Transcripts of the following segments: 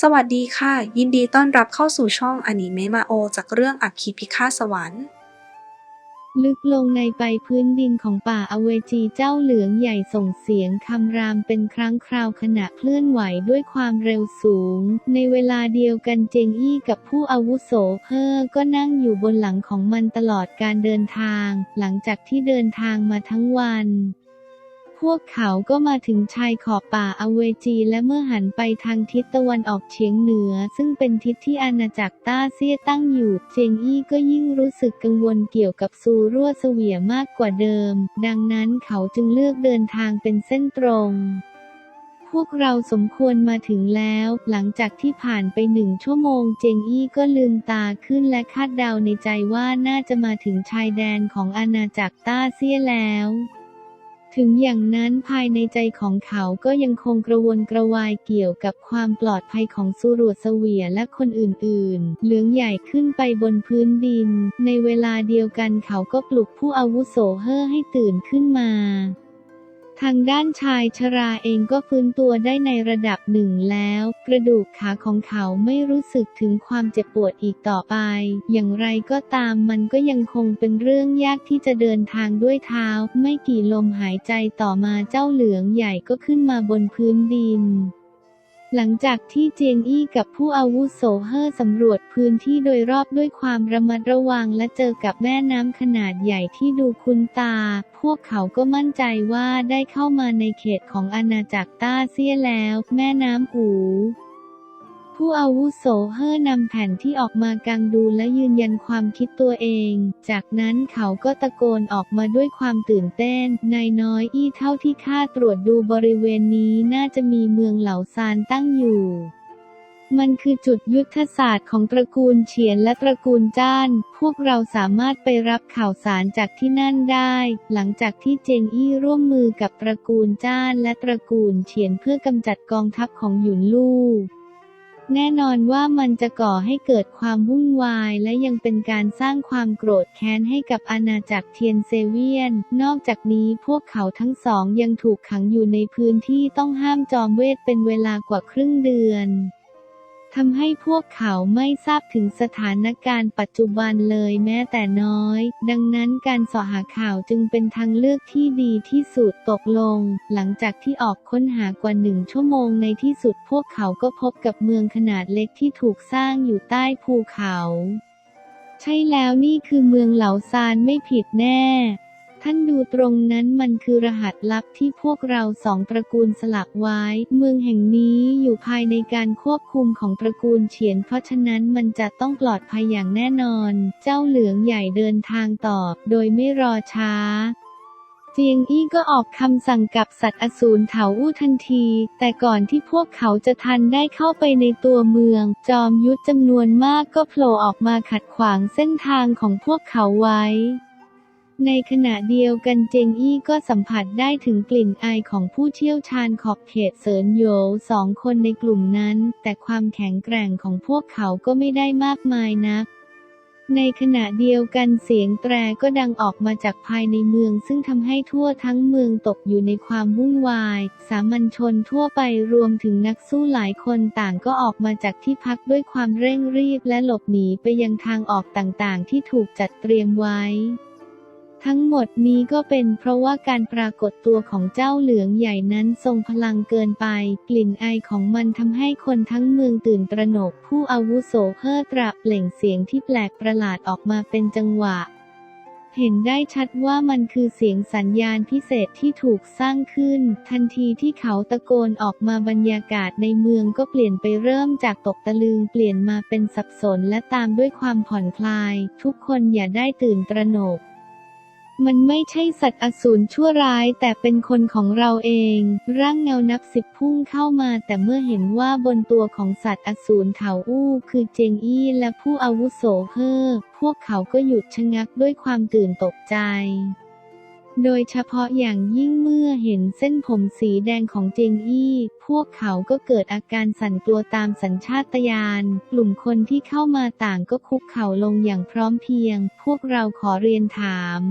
สวัสดีค่ะ ยินดีต้อนรับเข้าสู่ช่องอนิเมะมาโอ จากเรื่องอัคคีพิฆาตสวรรค์ ลึกลงในไปพื้นดินของป่าอเวจีเจ้าเหลืองใหญ่ส่งเสียงคำรามเป็นครั้งคราวขณะเคลื่อนไหวด้วยความเร็วสูง ในเวลาเดียวกันเจงอี้กับผู้อาวุโสเพอก็นั่งอยู่บนหลังของมันตลอดการเดินทาง หลังจากที่เดินทางมาทั้งวัน วกเขาก็มาถึงชายขอบป่าอเวจีและเมื่อหันไปทางทิศตะวันออกเฉียงเหนือ ซึ่งเป็นทิศที่อาณาจักรต้าเซียตั้งอยู่ เจงอี้ก็ยิ่งรู้สึกกังวลเกี่ยวกับซูรั่วเสวียมากกว่าเดิม ดังนั้นเขาจึงเลือกเดินทางเป็นเส้นตรงพวกเราสมควรมาถึงแล้ว หลังจากที่ผ่านไปหนึ่งชั่วโมง เจงอี้ก็ลืมตาขึ้นและคาดเดาในใจว่าน่าจะมาถึงชายแดนของอาณาจักรต้าเซียแล้ว ถึงอย่างนั้นภายในใจของเขาก็ยังคงกระวนกระวายเกี่ยวกับความปลอดภัยของสุรวดเสวียและคนอื่นๆ เหลืองใหญ่ขึ้นไปบนพื้นดิน ในเวลาเดียวกันเขาก็ปลุกผู้อาวุโสเฮ่อให้ตื่นขึ้นมา ทางด้านชายชราเองก็ฟื้นตัวได้ในระดับหนึ่งแล้ว กระดูกขาของเขาไม่รู้สึกถึงความเจ็บปวดอีกต่อไป อย่างไรก็ตามมันก็ยังคงเป็นเรื่องยากที่จะเดินทางด้วยเท้า ไม่กี่ลมหายใจต่อมาเจ้าเหลืองใหญ่ก็ขึ้นมาบนพื้นดิน หลังจากที่เจียงอี้กับผู้อาวุโสเฮ่อสำรวจพื้นที่โดยรอบด้วยความระมัดระวังและเจอกับแม่น้ำขนาดใหญ่ที่ดูคุ้นตา พวกเขาก็มั่นใจว่าได้เข้ามาในเขตของอาณาจักรต้าเซียแล้ว แม่น้ำอู ผู้อาวุโสเฮ่อนำแผ่นที่ออกมากางดูและยืนยันความคิดตัวเอง จากนั้นเขาก็ตะโกนออกมาด้วยความตื่นเต้น นายน้อยอี้เท่าที่ข้าตรวจดูบริเวณนี้น่าจะมีเมืองเหล่าซานตั้งอยู่ มันคือจุดยุทธศาสตร์ของตระกูลเฉียนและตระกูลจ้าน พวกเราสามารถไปรับข่าวสารจากที่นั่นได้ หลังจากที่เจงอี้ร่วมมือกับตระกูลจ้านและตระกูลเฉียนเพื่อกำจัดกองทัพของหยุนลู่ แน่นอนว่ามันจะก่อให้เกิดความวุ่นวายและยังเป็นการสร้างความโกรธแค้นให้กับอาณาจักรเทียนเซเวียน นอกจากนี้พวกเขาทั้งสองยังถูกขังอยู่ในพื้นที่ต้องห้ามจอมเวทเป็นเวลากว่าครึ่งเดือน ทำให้พวกเขาไม่ทราบถึงสถานการณ์ปัจจุบันเลยแม้แต่น้อย ดังนั้นการเสาะหาข่าวจึงเป็นทางเลือกที่ดีที่สุดตกลง หลังจากที่ออกค้นหากว่าหนึ่งชั่วโมงในที่สุดพวกเขาก็พบกับเมืองขนาดเล็กที่ถูกสร้างอยู่ใต้ภูเขา ใช่แล้วนี่คือเมืองเหลาซานไม่ผิดแน่ ท่านดูตรงนั้นมันคือรหัสลับที่พวกเราสองตระกูลสลักไว้ เมืองแห่งนี้อยู่ภายในการควบคุมของตระกูลเฉียน เพราะฉะนั้นมันจะต้องปลอดภัยอย่างแน่นอน เจ้าเหลืองใหญ่เดินทางตอบโดยไม่รอช้าเจียงอี้ก็ออกคำสั่งกับสัตว์อสูรเถาอู้ทันที แต่ก่อนที่พวกเขาจะทันได้เข้าไปในตัวเมือง จอมยุทธจำนวนมากก็โผล่ออกมาขัดขวางเส้นทางของพวกเขาไว้ ในขณะเดียวกันเจงอี้ก็สัมผัสได้ถึงกลิ่นอายของผู้เชี่ยวชาญขอบเขตเซินโยสองคนในกลุ่มนั้น แต่ความแข็งแกร่งของพวกเขาก็ไม่ได้มากมายนัก ในขณะเดียวกันเสียงแตรก็ดังออกมาจากภายในเมือง ซึ่งทำให้ทั่วทั้งเมืองตกอยู่ในความวุ่นวาย สามัญชนทั่วไปรวมถึงนักสู้หลายคนต่างก็ออกมาจากที่พักด้วยความเร่งรีบและหลบหนีไปยังทางออกต่างๆ ที่ถูกจัดเตรียมไว้ ทั้งหมดนี้ก็เป็นเพราะว่าการปรากฏตัวของเจ้าเหลืองใหญ่นั้นทรงพลังเกินไป กลิ่นไอายของมันทำให้คนทั้งเมืองตื่นตระหนก ผู้อาวุโสเพิดตระเปล่งเสียงที่แปลกประหลาดออกมาเป็นจังหวะ เห็นได้ชัดว่ามันคือเสียงสัญญาณพิเศษที่ถูกสร้างขึ้น ทันทีที่เขาตะโกนออกมาบรรยากาศในเมืองก็เปลี่ยนไปเริ่มจากตกตะลึงเปลี่ยนมาเป็นสับสนและตามด้วยความผ่อนคลาย ทุกคนอย่าได้ตื่นตระหนก มันไม่ใช่สัตว์อสูรชั่วร้ายแต่เป็นคนของเราเอง ร่างเงานับสิบพุ่งเข้ามาแต่เมื่อเห็นว่าบนตัวของสัตว์อสูรเถาอู้คือเจงอี้และผู้อาวุโสเฮ่อพวกเขาก็หยุดชะงักด้วยความตื่นตกใจ โดยเฉพาะอย่างยิ่งเมื่อเห็นเส้นผมสีแดงของเจงอี้ พวกเขาก็เกิดอาการสั่นกลัวตามสัญชาตญาณ กลุ่มคนที่เข้ามาต่างก็คุกเข่าลงอย่างพร้อมเพรียง พวกเราขอเรียนถาม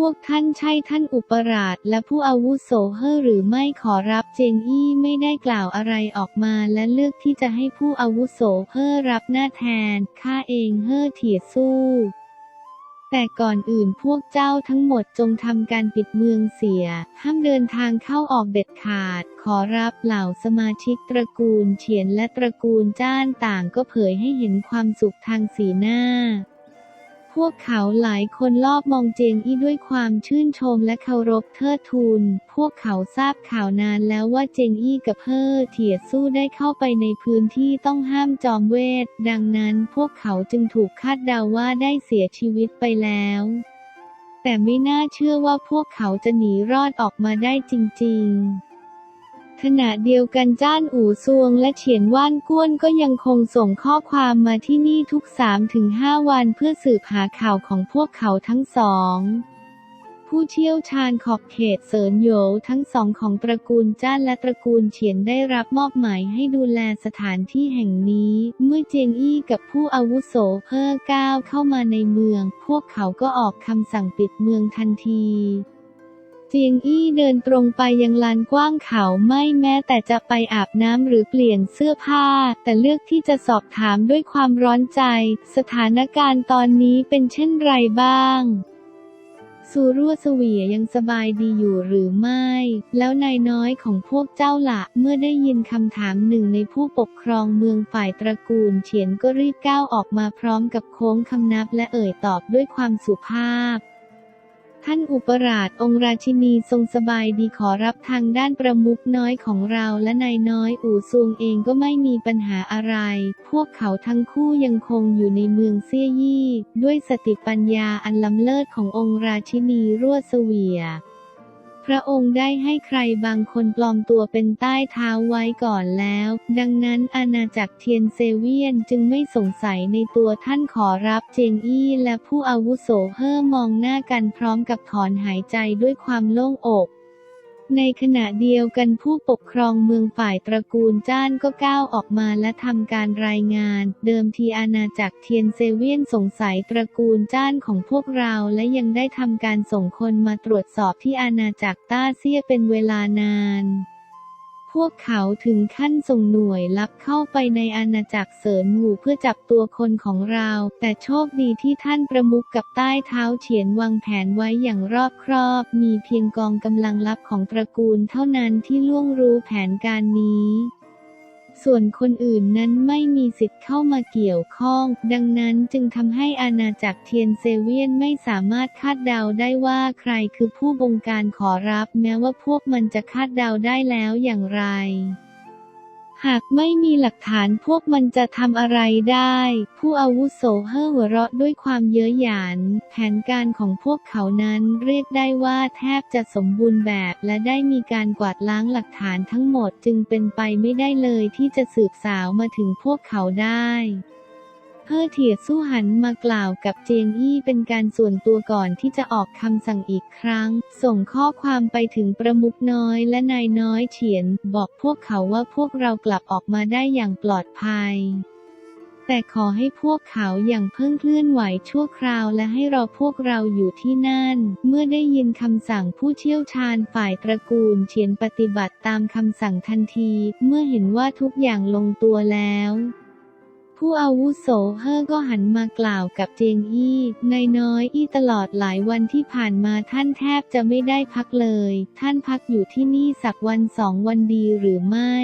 พวกท่านใช่ท่านอุปราชและผู้อาวุโสเฮอหรือไม่ขอรับเจงอี้ไม่ได้กล่าวอะไรออกมาและเลือกที่จะให้ผู้อาวุโสเฮอรับหน้าแทนข้าเองเฮอเถียสู้แต่ก่อนอื่นพวกเจ้าทั้งหมดจงทำการปิดเมืองเสีย ห้ามเดินทางเข้าออกเด็ดขาด ขอรับเหล่าสมาชิกตระกูลเฉียนและตระกูลจ้านต่างก็เผยให้เห็นความสุขทางสีหน้า พวกเขาหลายคนรอบมองเจงอี้ด้วยความชื่นชมและเคารพเทิดทูน พวกเขาทราบข่าวนานแล้วว่าเจงอี้กับเฮอเถียสู้ได้เข้าไปในพื้นที่ต้องห้ามจอมเวท ดังนั้นพวกเขาจึงถูกคาดเดาว่าได้เสียชีวิตไปแล้วแต่ไม่น่าเชื่อว่าพวกเขาจะหนีรอดออกมาได้จริง ๆ ขณะเดียวกันจ้านอู่ซวงและเฉียนว่านก้วนก็ยังคงส่งข้อความมาที่นี่ทุก 3-5 วันเพื่อสืบหาข่าวของพวกเขาทั้งสอง ผู้เชี่ยวชาญขอบเขตเซินโหยวทั้งสองของตระกูลจ้านและตระกูลเฉียนได้รับมอบหมายให้ดูแลสถานที่แห่งนี้ เมื่อเจียงอี้กับผู้อาวุโสเพ่อก้าวเข้ามาในเมือง พวกเขาก็ออกคำสั่งปิดเมืองทันที จียงอี้เดินตรงไปยังลานกว้างเขาไม่แม้แต่จะไปอาบน้ำหรือเปลี่ยนเสื้อผ้า แต่เลือกที่จะสอบถามด้วยความร้อนใจ สถานการณ์ตอนนี้เป็นเช่นไรบ้างสูรั่วเสวียยังสบายดีอยู่หรือไม่ แล้วนายน้อยของพวกเจ้าละเมื่อได้ยินคำถามหนึ่งในผู้ปกครองเมืองฝ่ายตระกูลเฉียนก็รีบก้าวออกมาพร้อมกับโค้งคำนับและเอ่ยตอบด้วยความสุภาพ ท่านอุปราชองค์ราชินีทรงสบายดีขอรับทางด้านประมุขน้อยของเราและนายน้อยอู่ซวงเองก็ไม่มีปัญหาอะไร พวกเขาทั้งคู่ยังคงอยู่ในเมืองเซี่ยยี่ ด้วยสติปัญญาอันล้ำเลิศขององค์ราชินีรั่วเสวีย พระองค์ได้ให้ใครบางคนปลอมตัวเป็นใต้เท้าไว้ก่อนแล้ว ดังนั้นอาณาจักรเทียนเซเวียนจึงไม่สงสัยในตัวท่านขอรับเจงอี้และผู้อาวุโสเฮ่อมองหน้ากันพร้อมกับถอนหายใจด้วยความโล่งอก ในขณะเดียวกันผู้ปกครองเมืองฝ่ายตระกูลจ้านก็ก้าวออกมาและทำการรายงาน เดิมทีอาณาจักรเทียนเซเวียนสงสัยตระกูลจ้านของพวกเราและยังได้ทำการส่งคนมาตรวจสอบที่อาณาจักรต้าเซียเป็นเวลานาน พวกเขาถึงขั้นส่งหน่วยลับเข้าไปในอาณาจักรเสินหูเพื่อจับตัวคนของเรา แต่โชคดีที่ท่านประมุขกับใต้เท้าเฉียนวางแผนไว้อย่างรอบครอบ มีเพียงกองกำลังลับของตระกูลเท่านั้นที่ล่วงรู้แผนการนี้ ส่วนคนอื่นนั้นไม่มีสิทธิ์เข้ามาเกี่ยวข้อง ดังนั้นจึงทำให้อาณาจักรเทียนเซเวียนไม่สามารถคาดเดาได้ว่าใครคือผู้บงการขอรับ แม้ว่าพวกมันจะคาดเดาได้แล้วอย่างไร หากไม่มีหลักฐานพวกมันจะทำอะไรได้ ผู้อาวุโสเฮ่อหัวเราะด้วยความเย้ยหยัน แผนการของพวกเขานั้นเรียกได้ว่าแทบจะสมบูรณ์แบบ และได้มีการกวาดล้างหลักฐานทั้งหมดจึงเป็นไปไม่ได้เลยที่จะสืบสาวมาถึงพวกเขาได้ เฮ่อเถียสู้หันมากล่าวกับเจียงอี้เป็นการส่วนตัวก่อนที่จะออกคำสั่งอีกครั้ง ส่งข้อความไปถึงประมุขน้อยและนายน้อยเฉียน บอกพวกเขาว่าพวกเรากลับออกมาได้อย่างปลอดภัย แต่ขอให้พวกเขาอย่างเพิ่งเคลื่อนไหวชั่วคราวและให้รอพวกเราอยู่ที่นั่น เมื่อได้ยินคำสั่งผู้เชี่ยวชาญฝ่ายตระกูลเฉียนปฏิบัติตามคำสั่งทันที เมื่อเห็นว่าทุกอย่างลงตัวแล้ว ผู้อาวุโสเฮอก็หันมากล่าวกับเจงอี้นายน้อยอี้ตลอดหลายวันที่ผ่านมาท่านแทบจะไม่ได้พักเลย ท่านพักอยู่ที่นี่สักวันสองวันดีหรือไม่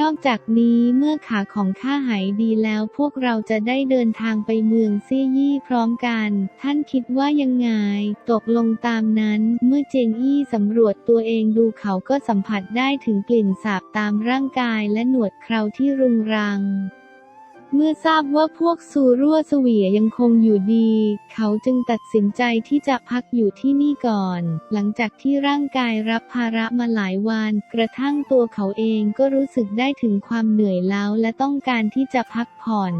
นอกจากนี้เมื่อขาของข้าหายดีแล้วพวกเราจะได้เดินทางไปเมืองเซี่ยยี่พร้อมกัน ท่านคิดว่ายังไง ตกลงตามนั้น เมื่อเจงอี้สำรวจตัวเองดูเขาก็สัมผัสได้ถึงกลิ่นสาบตามร่างกายและหนวดเคราที่รุงรัง เมื่อทราบว่าพวกซูรั่วเสวียยังคงอยู่ดี เขาจึงตัดสินใจที่จะพักอยู่ที่นี่ก่อน หลังจากที่ร่างกายรับภาระมาหลายวัน กระทั่งตัวเขาเองก็รู้สึกได้ถึงความเหนื่อยล้าและต้องการที่จะพักผ่อน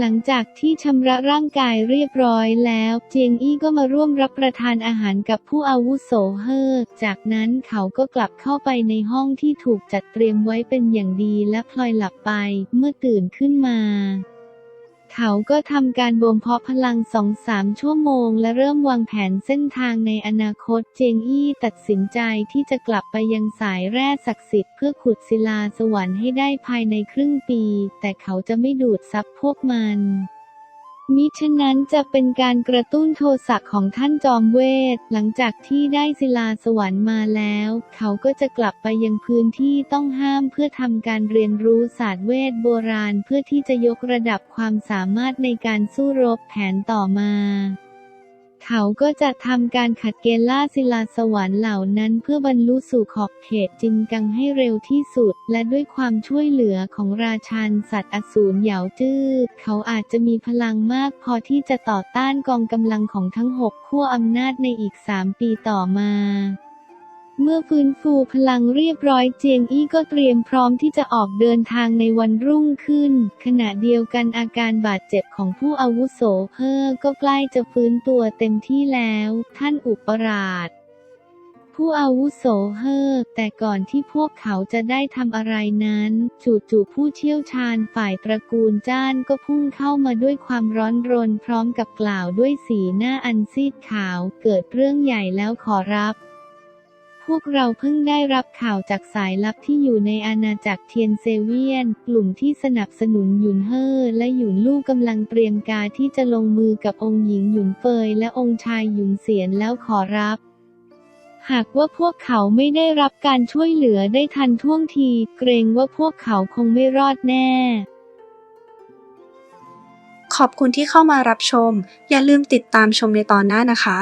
หลังจากที่ชำระร่างกายเรียบร้อยแล้ว เจียงอี้ก็มาร่วมรับประทานอาหารกับผู้อาวุโสเฮ่อจากนั้นเขาก็กลับเข้าไปในห้องที่ถูกจัดเตรียมไว้เป็นอย่างดีและพลอยหลับไปเมื่อตื่นขึ้นมา เขาก็ทำการบ่มเพาะพลังสองสามชั่วโมง และเริ่มวางแผนเส้นทางในอนาคตเจงอี้ตัดสินใจที่จะกลับไปยังสายแร่ศักดิ์สิทธิ์เพื่อขุดศิลาสวรรค์ให้ได้ภายในครึ่งปี แต่เขาจะไม่ดูดซับพวกมัน มิฉะนั้นจะเป็นการกระตุ้นโทสะของท่านจอมเวท หลังจากที่ได้ศิลาสวรรค์มาแล้ว เขาก็จะกลับไปยังพื้นที่ต้องห้ามเพื่อทำการเรียนรู้ศาสตร์เวทโบราณเพื่อที่จะยกระดับความสามารถในการสู้รบแผนต่อมา เขาก็จะทำการขัดเกณฑ์ล่าศิลาสวรรค์เหล่านั้นเพื่อบรรลุสู่ขอบเขตจินกังให้เร็วที่สุด และด้วยความช่วยเหลือของราชาสัตว์อสูรเหยาจื้อเขาอาจจะมีพลังมากพอที่จะต่อต้านกองกำลังของทั้งหกขั้วอำนาจในอีกสามปีต่อมา เมื่อฟื้นฟูพลังเรียบร้อยเจียงอี้ก็เตรียมพร้อมที่จะออกเดินทางในวันรุ่งขึ้น ขณะเดียวกันอาการบาดเจ็บของผู้อาวุโสเพอก็ใกล้จะฟื้นตัวเต็มที่แล้ว ท่านอุปราชผู้อาวุโสเฮอแต่ก่อนที่พวกเขาจะได้ทำอะไรนั้น จู่ๆผู้เชี่ยวชาญฝ่ายตระกูลจ้านก็พุ่งเข้ามาด้วยความร้อนรนพร้อมกับกล่าวด้วยสีหน้าอันซีดขาว เกิดเรื่องใหญ่แล้วขอรับ พวกเราเพิ่งได้รับข่าวจากสายลับที่อยู่ในอาณาจักรเทียนเซเวียน กลุ่มที่สนับสนุนหยุนเฮอและหยุนลู่กำลังเตรียมการที่จะลงมือกับองค์หญิงหยุนเฟยและองค์ชายหยุนเสียนแล้วขอรับ หากว่าพวกเขาไม่ได้รับการช่วยเหลือได้ทันท่วงที เกรงว่าพวกเขาคงไม่รอดแน่ ขอบคุณที่เข้ามารับชม อย่าลืมติดตามชมในตอนหน้านะคะ